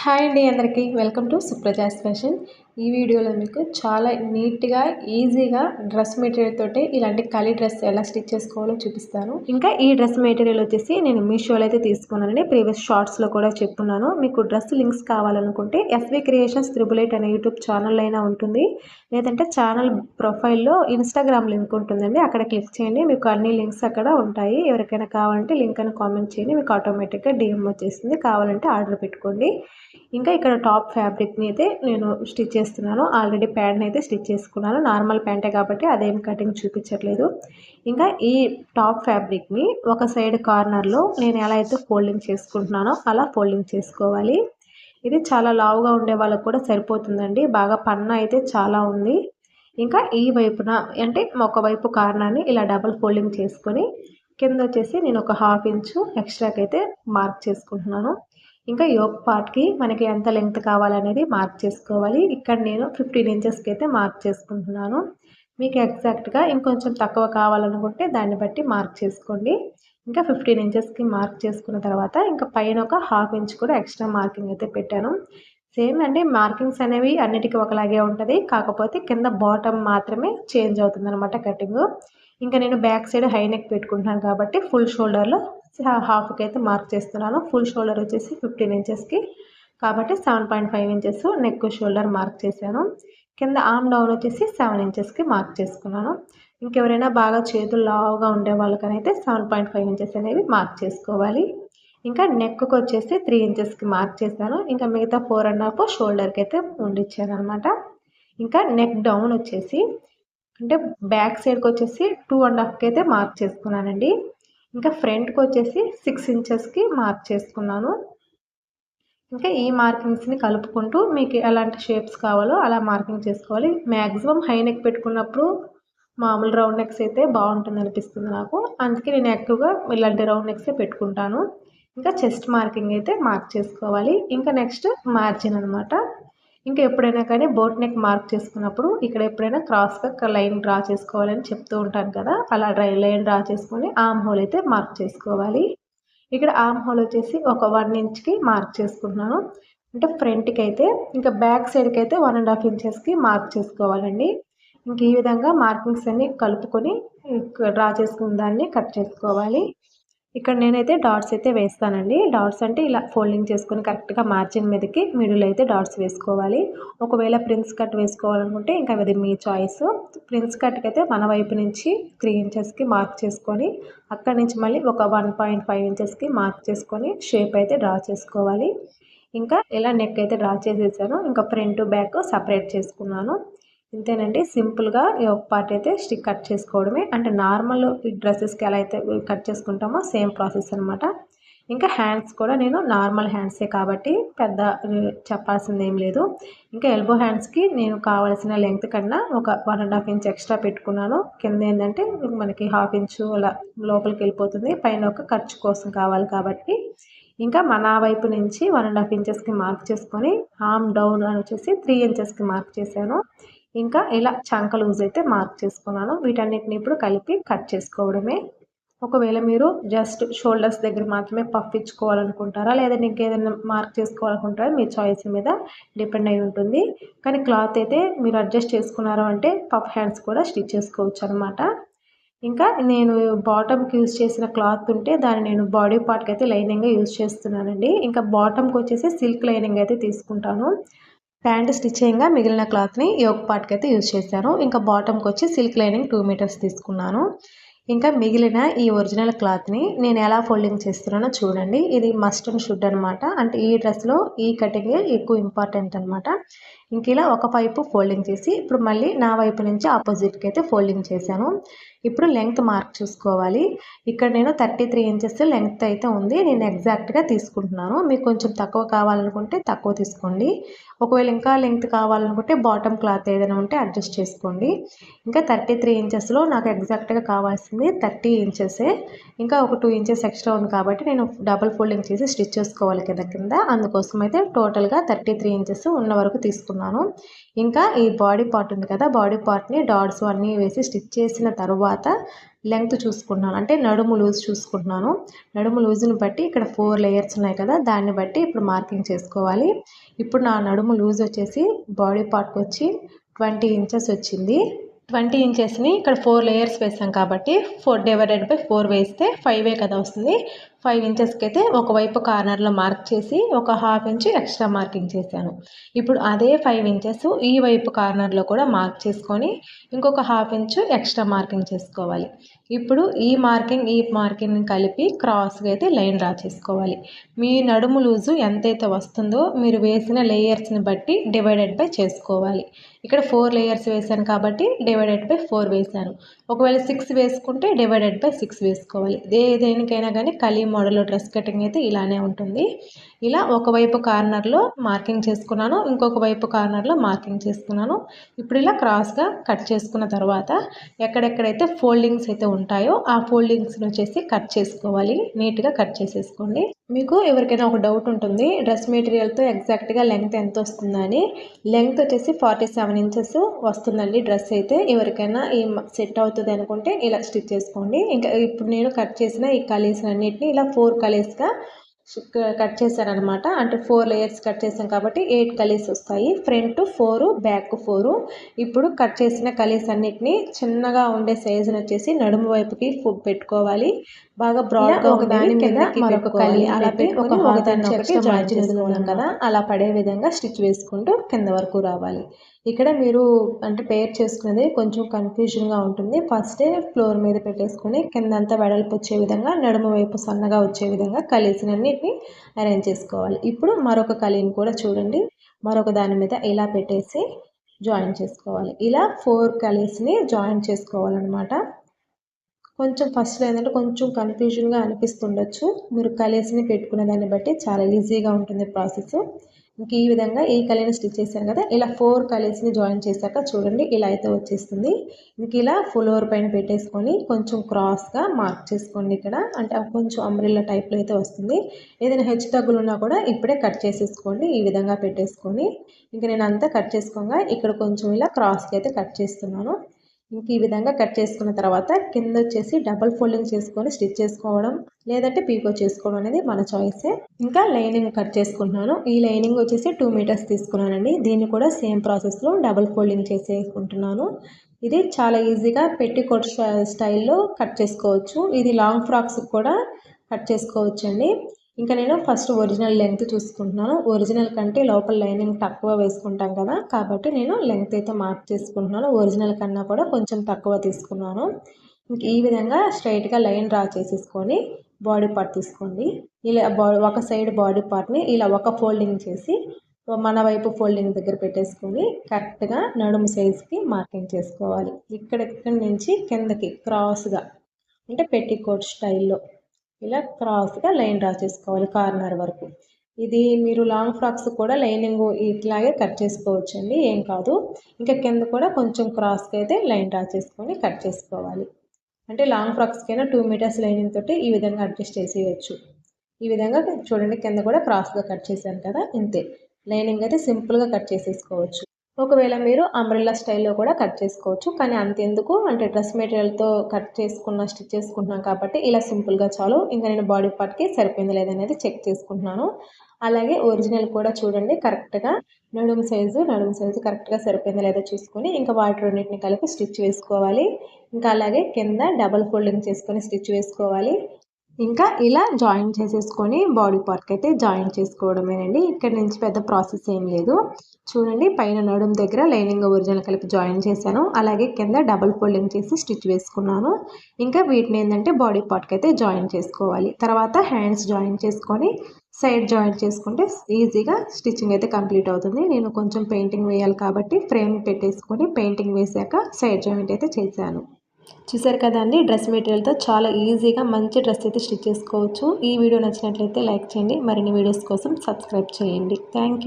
Hi అండి అందరికీ. Welcome to Supraja's fashion. ఈ వీడియోలో మీకు చాలా నీట్గా ఈజీగా డ్రెస్ మెటీరియల్ తోటి ఇలాంటి ఖాళీ డ్రెస్ ఎలా స్టిచ్ చేసుకోవాలో చూపిస్తాను. ఇంకా ఈ డ్రెస్ మెటీరియల్ వచ్చేసి నేను మీషోలో అయితే తీసుకున్నానండి. ప్రీవియస్ షార్ట్స్లో కూడా చెప్పున్నాను మీకు డ్రెస్ లింక్స్ కావాలనుకుంటే ఎస్వి క్రియేషన్స్ త్రిబుల్ ఎయిట్ అనే యూట్యూబ్ ఛానల్ అయినా ఉంటుంది. లేదంటే ఛానల్ ప్రొఫైల్లో ఇన్స్టాగ్రామ్ లింక్ ఉంటుందండి. అక్కడ క్లిక్ చేయండి. మీకు అన్ని లింక్స్ అక్కడ ఉంటాయి. ఎవరికైనా కావాలంటే లింక్ అని కామెంట్ చేయండి. మీకు ఆటోమేటిక్గా డిఎం వచ్చేసింది. కావాలంటే ఆర్డర్ పెట్టుకోండి. ఇంకా ఇక్కడ టాప్ ఫ్యాబ్రిక్ని అయితే నేను స్టిచ్ చేస్తున్నాను. ఆల్రెడీ ప్యాంట్ని అయితే స్టిచ్ చేసుకున్నాను. నార్మల్ ప్యాంటే కాబట్టి అదేం కటింగ్ చూపించట్లేదు. ఇంకా ఈ టాప్ ఫ్యాబ్రిక్ని ఒక సైడ్ కార్నర్లో నేను ఎలా అయితే ఫోల్డింగ్ చేసుకుంటున్నానో అలా ఫోల్డింగ్ చేసుకోవాలి. ఇది చాలా లావుగా ఉండే వాళ్ళకు కూడా సరిపోతుందండి. బాగా పన్న అయితే చాలా ఉంది. ఇంకా ఈ వైపున అంటే ఒకవైపు కార్నర్ని ఇలా డబల్ ఫోల్డింగ్ చేసుకొని కింద వచ్చేసి నేను ఒక హాఫ్ ఇంచు ఎక్స్ట్రాకి అయితే మార్క్ చేసుకుంటున్నాను. ఇంకా యోగ్ పార్ట్కి మనకి ఎంత లెంగ్త్ కావాలనేది మార్క్ చేసుకోవాలి. ఇక్కడ నేను ఫిఫ్టీన్ ఇంచెస్కి అయితే మార్క్ చేసుకుంటున్నాను. మీకు ఎగ్జాక్ట్గా ఇంకొంచెం తక్కువ కావాలనుకుంటే దాన్ని బట్టి మార్క్ చేసుకోండి. ఇంకా ఫిఫ్టీన్ ఇంచెస్కి మార్క్ చేసుకున్న తర్వాత ఇంకా పైన ఒక హాఫ్ ఇంచ్ కూడా ఎక్స్ట్రా మార్కింగ్ అయితే పెట్టాను. సేమ్ అండి మార్కింగ్స్ అనేవి అన్నిటికీ ఒకలాగే ఉంటుంది. కాకపోతే కింద బాటమ్ మాత్రమే చేంజ్ అవుతుంది అనమాట కటింగ్. ఇంకా నేను బ్యాక్ సైడ్ హై నెక్ పెట్టుకుంటున్నాను కాబట్టి ఫుల్ షోల్డర్లో హాఫ్కి అయితే మార్క్ చేస్తున్నాను. ఫుల్ షోల్డర్ వచ్చేసి ఫిఫ్టీన్ ఇంచెస్కి. కాబట్టి seven point five inches neck shoulder mark చేశాను. కింద ఆమ్ డౌన్ వచ్చేసి సెవెన్ ఇంచెస్కి మార్క్ చేసుకున్నాను. ఇంకెవరైనా బాగా చేతులు లావుగా ఉండే వాళ్ళకనైతే సెవెన్ పాయింట్ ఫైవ్ ఇంచెస్ అనేవి మార్క్ చేసుకోవాలి. ఇంకా నెక్కి వచ్చేసి త్రీ ఇంచెస్కి మార్క్ చేశాను. ఇంకా మిగతా ఫోర్ అండ్ హాఫ్ షోల్డర్కి అయితే ఉండిచ్చాను అనమాట ఇంకా నెక్ డౌన్ వచ్చేసి అంటే బ్యాక్ సైడ్కి వచ్చేసి టూ అండ్ హాఫ్కి అయితే మార్క్ చేసుకున్నానండి. ఇంకా ఫ్రంట్కి వచ్చేసి సిక్స్ ఇంచెస్కి మార్క్ చేసుకున్నాను. ఇంకా ఈ మార్కింగ్స్ని కలుపుకుంటూ మీకు ఎలాంటి షేప్స్ కావాలో అలా మార్కింగ్ చేసుకోవాలి. మ్యాక్సిమం హై నెక్ పెట్టుకున్నప్పుడు మామూలు రౌండ్ నెక్స్ అయితే బాగుంటుంది అనిపిస్తుంది నాకు. అందుకే నేను ఎక్కువగా ఇలాంటి రౌండ్ నెక్సే పెట్టుకుంటాను. ఇంకా చెస్ట్ మార్కింగ్ అయితే మార్క్ చేసుకోవాలి. ఇంకా నెక్స్ట్ మార్జిన్ అనమాట ఇంకా ఎప్పుడైనా కానీ బోట్ నెక్ మార్క్ చేసుకున్నప్పుడు ఇక్కడ ఎప్పుడైనా క్రాస్గా లైన్ డ్రా చేసుకోవాలని చెప్తూ ఉంటాను కదా అలా డ్రై లైన్ డ్రా చేసుకొని ఆమ్ హోల్ అయితే మార్క్ చేసుకోవాలి. ఇక్కడ ఆమ్ హోల్ వచ్చేసి ఒక వన్ ఇంచ్కి మార్క్ చేసుకుంటున్నాను. అంటే ఫ్రంట్కి అయితే ఇంకా బ్యాక్ సైడ్కి అయితే వన్ అండ్ హాఫ్ ఇంచెస్కి మార్క్ చేసుకోవాలండి. ఇంక ఈ విధంగా మార్కింగ్స్ అన్ని కలుపుకొని డ్రా చేసుకున్న దాన్ని కట్ చేసుకోవాలి. ఇక్కడ నేనైతే డాట్స్ అయితే వేస్తానండి. డాట్స్ అంటే ఇలా ఫోల్డింగ్ చేసుకొని కరెక్ట్గా మార్జిన్ మీదకి మిడిల్ అయితే డాట్స్ వేసుకోవాలి. ఒకవేళ ప్రిన్స్ కట్ వేసుకోవాలనుకుంటే ఇంకా అది మీ చాయిస్. ప్రిన్స్ కట్కి అయితే మన వైపు నుంచి త్రీ ఇంచెస్కి మార్క్ చేసుకొని అక్కడి నుంచి మళ్ళీ ఒక వన్ పాయింట్ ఫైవ్ ఇంచెస్కి మార్క్ చేసుకొని షేప్ అయితే డ్రా చేసుకోవాలి. ఇంకా ఇలా నెక్ అయితే డ్రా చేసేసాను. ఇంకా ఫ్రంట్ బ్యాక్ సపరేట్ చేసుకున్నాను. ఇంతేనండి. సింపుల్గా ఈ ఒక పార్ట్ అయితే స్టిక్ కట్ చేసుకోవడమే. అంటే నార్మల్ డ్రెస్సెస్కి ఎలా అయితే కట్ చేసుకుంటామో సేమ్ ప్రాసెస్ అనమాట ఇంకా హ్యాండ్స్ కూడా నేను నార్మల్ హ్యాండ్సే కాబట్టి పెద్ద చెప్పాల్సింది ఏం లేదు. ఇంకా ఎల్బో హ్యాండ్స్కి నేను కావాల్సిన లెంగ్త్ కన్నా ఒక one and half inch extra పెట్టుకున్నాను. కింద ఏంటంటే మనకి హాఫ్ ఇంచు అలా లోపలికి వెళ్ళిపోతుంది. పైన ఒక ఖర్చు కోసం కావాలి కాబట్టి. ఇంకా మన వైపు నుంచి వన్ అండ్ హాఫ్ ఇంచెస్కి మార్క్ చేసుకొని ఆమ్ డౌన్ అని వచ్చేసి త్రీ ఇంచెస్కి మార్క్ చేశాను. ఇంకా ఇలా చంక లూజ్ అయితే మార్క్ చేసుకున్నాను. వీటన్నిటిని ఇప్పుడు కలిపి కట్ చేసుకోవడమే. ఒకవేళ మీరు జస్ట్ షోల్డర్స్ దగ్గర మాత్రమే పఫ్ ఇచ్చుకోవాలనుకుంటారా లేదంటే ఇంకేదైనా మార్క్ చేసుకోవాలనుకుంటారా మీ చాయిస్ మీద డిపెండ్ అయి ఉంటుంది. కానీ క్లాత్ అయితే మీరు అడ్జస్ట్ చేసుకున్నారు అంటే పఫ్ హ్యాండ్స్ కూడా స్టిచ్ చేసుకోవచ్చు అనమాట ఇంకా నేను బాటమ్కి యూజ్ చేసిన క్లాత్ ఉంటే దాన్ని నేను బాడీ పార్ట్కి అయితే లైనింగ్గా యూజ్ చేస్తున్నానండి. ఇంకా బాటమ్కి వచ్చేసి సిల్క్ లైనింగ్ అయితే తీసుకుంటాను. ప్యాంట్ స్టిచ్చింగ్గా మిగిలిన క్లాత్ని యోగ్ పార్ట్కి అయితే యూజ్ చేశాను. ఇంకా బాటమ్కి వచ్చి సిల్క్ లైనింగ్ టూ మీటర్స్ తీసుకున్నాను. ఇంకా మిగిలిన ఈ ఒరిజినల్ క్లాత్ని నేను ఎలా ఫోల్డింగ్ చేస్తున్నానో చూడండి. ఇది మస్ట్ అండ్ షుడ్ అనమాట అంటే ఈ డ్రెస్లో ఈ కటింగ్ ఎక్కువ ఇంపార్టెంట్ అనమాట ఇంక ఇలా ఒక వైపు ఫోల్డింగ్ చేసి ఇప్పుడు మళ్ళీ నా వైపు నుంచి ఆపోజిట్కి అయితే ఫోల్డింగ్ చేశాను. ఇప్పుడు లెంగ్త్ మార్క్ చూసుకోవాలి. ఇక్కడ నేను థర్టీ త్రీ ఇంచెస్ లెంగ్త్ అయితే ఉంది. నేను ఎగ్జాక్ట్గా తీసుకుంటున్నాను. మీకు కొంచెం తక్కువ కావాలనుకుంటే తక్కువ తీసుకోండి. ఒకవేళ ఇంకా లెంగ్త్ కావాలనుకుంటే బాటమ్ క్లాత్ ఏదైనా ఉంటే అడ్జస్ట్ చేసుకోండి. ఇంకా థర్టీ త్రీ ఇంచెస్లో నాకు ఎగ్జాక్ట్గా కావాల్సింది థర్టీ ఇంచెసే ఇంకా ఒక టూ ఇంచెస్ ఎక్స్ట్రా ఉంది కాబట్టి నేను డబల్ ఫోల్డింగ్ చేసి స్టిచ్ చేసుకోవాలి కింద కింద. అందుకోసం అయితే టోటల్గా థర్టీ త్రీ ఇంచెస్ ఉన్న వరకు తీసుకున్నాను. ఇంకా ఈ బాడీ పార్ట్ ఉంది కదా బాడీ పార్ట్ని డాట్స్ అన్నీ వేసి స్టిచ్ చేసిన తర్వాత తర్వాత లెంగ్త్ చూసుకుంటున్నాను. అంటే నడుము లూజ్ చూసుకుంటున్నాను. నడుము లూజ్ని బట్టి ఇక్కడ ఫోర్ లేయర్స్ ఉన్నాయి కదా దాన్ని బట్టి ఇప్పుడు మార్కింగ్ చేసుకోవాలి. ఇప్పుడు నా నడుము లూజ్ వచ్చేసి బాడీ పార్ట్కి వచ్చి ట్వంటీ ఇంచెస్ వచ్చింది. ట్వంటీ ఇంచెస్ని ఇక్కడ ఫోర్ లేయర్స్ వేసాం కాబట్టి ఫోర్ డివైడెడ్ బై ఫోర్ వేస్తే ఫైవే కదా వస్తుంది. ఫైవ్ ఇంచెస్కి అయితే ఒకవైపు కార్నర్లో మార్క్ చేసి ఒక హాఫ్ ఇంచ్ ఎక్స్ట్రా మార్కింగ్ చేశాను. ఇప్పుడు అదే ఫైవ్ ఇంచెస్ ఈ వైపు కార్నర్లో కూడా మార్క్ చేసుకొని ఇంకొక హాఫ్ ఇంచ్ ఎక్స్ట్రా మార్కింగ్ చేసుకోవాలి. ఇప్పుడు ఈ మార్కింగ్ ఈ మార్కింగ్ కలిపి క్రాస్గా అయితే లైన్ డ్రా చేసుకోవాలి. మీ నడుము లూజు ఎంతైతే వస్తుందో మీరు వేసిన లేయర్స్ని బట్టి డివైడెడ్ బై చేసుకోవాలి. ఇక్కడ ఫోర్ లేయర్స్ వేసాను కాబట్టి డివైడెడ్ బై ఫోర్ వేసాను ఒకవేళ సిక్స్ వేసుకుంటే డివైడెడ్ బై సిక్స్ వేసుకోవాలి. దే దేనికైనా కానీ కలీ మోడల్లో డ్రెస్ కటింగ్ అయితే ఇలానే ఉంటుంది. ఇలా ఒకవైపు కార్నర్లో మార్కింగ్ చేసుకున్నాను ఇంకొక వైపు కార్నర్లో మార్కింగ్ చేసుకున్నాను. ఇప్పుడు ఇలా క్రాస్గా కట్ చేసుకున్న తర్వాత ఎక్కడెక్కడైతే ఫోల్డింగ్స్ అయితే ఉంటాయో ఆ ఫోల్డింగ్స్ని వచ్చేసి కట్ చేసుకోవాలి. నీట్గా కట్ చేసేసుకోండి. మీకు ఎవరికైనా ఒక డౌట్ ఉంటుంది డ్రెస్ మెటీరియల్తో ఎగ్జాక్ట్గా లెంగ్త్ ఎంత వస్తుందని లెంగ్త్ వచ్చేసి ఫార్టీ సెవెన్ ఇంచెస్ వస్తుందండి డ్రెస్ అయితే. ఎవరికైనా ఈ సెట్ అవుతుంది అనుకుంటే ఇలా స్టిచ్ చేసుకోండి. ఇంకా ఇప్పుడు నేను కట్ చేసిన ఈ కలీస్ అన్నిటిని ఇలా ఫోర్ కలీస్గా కట్ చేశాను అనమాట అంటే ఫోర్ లేయర్స్ కట్ చేసాం కాబట్టి ఎయిట్ కలీస్ వస్తాయి. Front four back four. ఇప్పుడు కట్ చేసిన కలీస్ అన్నిటినీ చిన్నగా ఉండే సైజుని వచ్చేసి నడుము వైపుకి పెట్టుకోవాలి. బాగా బ్రాడ్గా ఒక దాని మీద మరొక కలి అలా ఒక దాన్ని ఒకటి జాయిన్ చేసుకున్నాం కదా అలా పడే విధంగా స్టిచ్ వేసుకుంటూ కింద వరకు రావాలి. ఇక్కడ మీరు అంటే పేర్ చేసుకునేది కొంచెం కన్ఫ్యూజన్గా ఉంటుంది. ఫస్టే ఫ్లోర్ మీద పెట్టేసుకొని కిందంతా వెడల్పు వచ్చే విధంగా నడుము వైపు సన్నగా వచ్చే విధంగా కలిసినన్నిటిని అరేంజ్ చేసుకోవాలి. ఇప్పుడు మరొక కలిని కూడా చూడండి. మరొక దాని మీద ఇలా పెట్టేసి జాయిన్ చేసుకోవాలి. ఇలా ఫోర్ కలీస్ని జాయిన్ చేసుకోవాలన్నమాట. కొంచెం ఫస్ట్లో ఏంటంటే కొంచెం కన్ఫ్యూజన్గా అనిపిస్తుండొచ్చు. మీరు కలేస్ని పెట్టుకున్న దాన్ని బట్టి చాలా ఈజీగా ఉంటుంది ప్రాసెస్. ఇంక ఈ విధంగా ఈ కలీని స్టిచ్ చేశాను కదా ఇలా ఫోర్ కలీస్ని జాయిన్ చేశాక చూడండి ఇలా అయితే వచ్చేస్తుంది. ఇంక ఇలా ఫ్లోర్ పైన పెట్టేసుకొని కొంచెం క్రాస్గా మార్క్ చేసుకోండి ఇక్కడ. అంటే కొంచెం అమ్రిల్లా టైప్లో అయితే వస్తుంది. ఏదైనా హెచ్చు తగ్గులు ఉన్నా కూడా ఇప్పుడే కట్ చేసేసుకోండి ఈ విధంగా పెట్టేసుకొని. ఇంక నేను అంతా కట్ చేసుకోగా ఇక్కడ కొంచెం ఇలా క్రాస్కి అయితే కట్ చేస్తున్నాను. ఇంక ఈ విధంగా కట్ చేసుకున్న తర్వాత కింద వచ్చేసి డబల్ ఫోల్డింగ్ చేసుకొని స్టిచ్ చేసుకోవడం లేదంటే పీకో చేసుకోవడం అనేది మన చాయిసే ఇంకా లైనింగ్ కట్ చేసుకుంటున్నాను. ఈ లైనింగ్ వచ్చేసి టూ మీటర్స్ తీసుకున్నానండి. దీన్ని కూడా సేమ్ ప్రాసెస్లో డబల్ ఫోల్డింగ్ చేసేసుకుంటున్నాను. ఇది చాలా ఈజీగా పెట్టికోట్ స్టైల్లో కట్ చేసుకోవచ్చు. ఇది లాంగ్ ఫ్రాక్స్ కూడా కట్ చేసుకోవచ్చు అండి ఇంకా నేను ఫస్ట్ ఒరిజినల్ లెంగ్త్ చూసుకుంటున్నాను. ఒరిజినల్ కంటే లోపల లైనింగ్ తక్కువ వేసుకుంటాం కదా. కాబట్టి నేను లెంగ్త్ అయితే మార్క్ చేసుకుంటున్నాను. ఒరిజినల్ కన్నా కూడా కొంచెం తక్కువ తీసుకున్నాను. ఇంక ఈ విధంగా స్ట్రైట్గా లైన్ డ్రా చేసేసుకొని బాడీ పార్ట్ తీసుకోండి. ఇలా బాడీ ఒక సైడ్ బాడీ పార్ట్ని ఇలా ఒక ఫోల్డింగ్ చేసి మన వైపు ఫోల్డింగ్ దగ్గర పెట్టేసుకొని కరెక్ట్గా నడుము సైజ్కి మార్కింగ్ చేసుకోవాలి. ఇక్కడ నుంచి కిందకి క్రాస్గా అంటే పెట్టికోట్ స్టైల్లో ఇలా క్రాస్గా లైన్ డ్రా చేసుకోవాలి కార్నర్ వరకు. ఇది మీరు లాంగ్ ఫ్రాక్స్ కూడా లైనింగ్ ఇట్లాగే కట్ చేసుకోవచ్చు అండి ఏం కాదు. ఇంకా కింద కూడా కొంచెం క్రాస్గా అయితే లైన్ డ్రా చేసుకొని కట్ చేసుకోవాలి. అంటే లాంగ్ ఫ్రాక్స్కైనా టూ మీటర్స్ లైనింగ్ తోటి ఈ విధంగా అడ్జస్ట్ చేసేయచ్చు. ఈ విధంగా చూడండి కింద కూడా క్రాస్గా కట్ చేశాను కదా ఇంతే. లైనింగ్ అయితే సింపుల్గా కట్ చేసేసుకోవచ్చు. ఒకవేళ మీరు అంబ్రెల్లా స్టైల్లో కూడా కట్ చేసుకోవచ్చు. కానీ అంతెందుకు. అంటే డ్రెస్ మెటీరియల్తో కట్ చేసుకున్న స్టిచ్ చేసుకుంటున్నాం కాబట్టి ఇలా సింపుల్గా చాలు. ఇంకా నేను బాడీ పార్ట్కి సరిపోయింది లేదనేది చెక్ చేసుకుంటున్నాను. అలాగే ఒరిజినల్ కూడా చూడండి. కరెక్ట్గా నడుము సైజు నడుము సైజు కరెక్ట్గా సరిపోయింది లేదో చూసుకొని ఇంకా వాటర్ రెండింటిని కలిపి స్టిచ్ వేసుకోవాలి. ఇంకా అలాగే కింద డబల్ ఫోల్డింగ్ చేసుకొని స్టిచ్ వేసుకోవాలి. ఇంకా ఇలా జాయిన్ చేసేసుకొని బాడీ పార్ట్కి అయితే జాయిన్ చేసుకోవడమేనండి. ఇక్కడ నుంచి పెద్ద ప్రాసెస్ ఏం లేదు. చూడండి పైన నడుము దగ్గర లైనింగ్ ఒరిజినల్ కలిపి జాయిన్ చేశాను. అలాగే కింద డబల్ ఫోల్డింగ్ చేసి స్టిచ్ వేసుకున్నాను. ఇంకా వీటిని ఏంటంటే బాడీ పార్ట్కి అయితే జాయిన్ చేసుకోవాలి. తర్వాత హ్యాండ్స్ జాయిన్ చేసుకొని సైడ్ జాయిన్ చేసుకుంటే ఈజీగా స్టిచ్చింగ్ అయితే కంప్లీట్ అవుతుంది. నేను కొంచెం పెయింటింగ్ వేయాలి కాబట్టి ఫ్రేమ్ పెట్టేసుకొని పెయింటింగ్ వేసాక సైడ్ జాయింట్ అయితే చేశాను. చూసారు కదండి డ్రెస్ మెటీరియల్తో చాలా ఈజీగా మంచి డ్రెస్ అయితే స్టిచ్ చేసుకోవచ్చు. ఈ వీడియో నచ్చినట్లయితే లైక్ చేయండి మరిన్ని వీడియోస్ కోసం సబ్స్క్రైబ్ చేయండి. థ్యాంక్